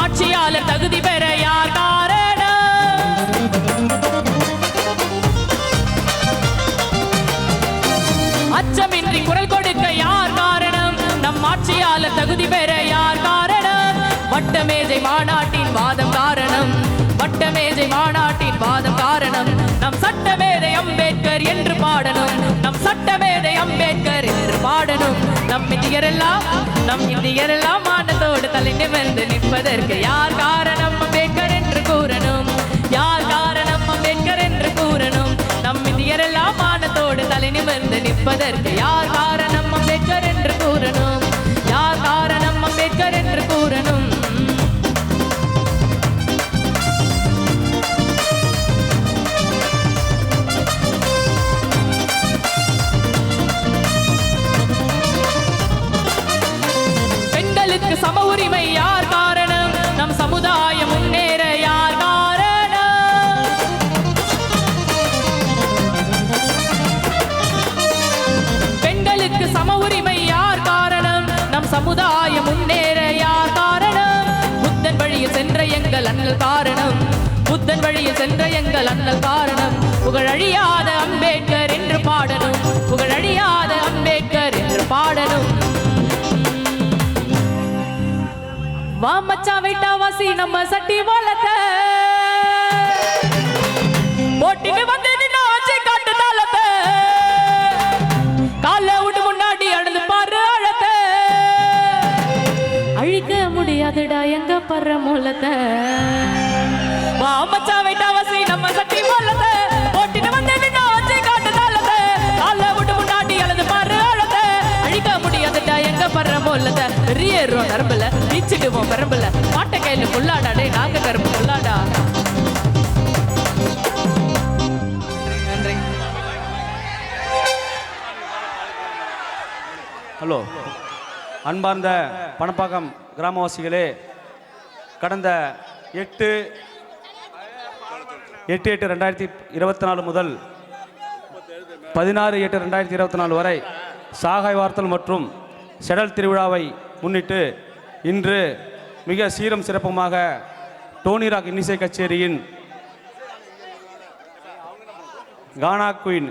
ஆட்சியாளர் தகுதி பெற யார் காரணம்? அச்சமின்றி குரல் கொடுக்க யார் காரணம்? நம் ஆட்சியாளர் தகுதி பெற யார் காரணம்? வட்டமேஜை மாநாட்டின் வாதம் காரணம். வட்டமேஜை மாநாட்டின் வாதம் காரணம். நம் சட்டமேதை அம்பேத்கர் என்று பாடணும். நம் சட்டமேதை அம்பேத்கர் என்று பாடணும். நம் இந்தியரெல்லாம் நம் இந்தியரெல்லாம் மானத்தோடு தலை நிமிர்ந்து நிற்பதற்கு யார் காரணம்? அம்பேத்கர் என்று கூறணும். யார் காரணம்? அம்பேத்கர் என்று கூறணும். நம் இந்தியரெல்லாம் மானத்தோடு தலை நிமிர்ந்து நிற்பதற்கு யார் உரிமை யார் காரணம்? நம் சமுதாயம் முன்னேற யார் காரணம்? பெண்களுக்கு சம உரிமை யார் காரணம்? நம் சமுதாயம் முன்னேற யார் காரணம்? புத்தன் வழியில் சென்ற எங்கள் அண்ணல் காரணம். புத்தன் வழியில் சென்ற எங்கள் அண்ணல் காரணம். புகழழியாத அம்பேத்கர் என்று பாடணும். புகழழிய வா மச்சான் வெயிட்டா வாசி நம்ம சட்டி வாழத்த. போட்டின்னு வந்து நின்னா வச்சு காட்டு தாளத்தை. கால விட்டு முன்னாடி அழுது பாரு அழத்த. அழிக்க முடியாதுடா எங்க படுற மூலத்தை. வா மச்சான் வெயிட்டா வாசி நம்ம சட்டி வளர்த்த போட்டிட்டு வந்து நின்னா வச்சு காட்டு தாளத்தை. கால விட்டு முன்னாடி அழுது பாரு அழத்த. அழிக்க முடியாதுடா எங்க படுற மூலத்தை. பெரியேறும் நரம்புல பெரம்புல. மாட்டை கையில புல்லாடா டே நாங்க கரும்பு புல்லாடா நன்றி ஹலோ. அன்பார்ந்த பணப்பாக்கம் கிராமவாசிகளே கடந்த எட்டு எட்டு எட்டு ரெண்டாயிரத்தி இருபத்தி நாலு முதல் பதினாறு எட்டு ரெண்டாயிரத்தி இருபத்தி நாலு வரை சாகாய் வார்த்தல் மற்றும் செடல் திருவிழாவை முன்னிட்டு இன்று மிக சீரம் சிறப்புமாக டோனிராக் இன்னிசை கச்சேரியின் கானா குயின்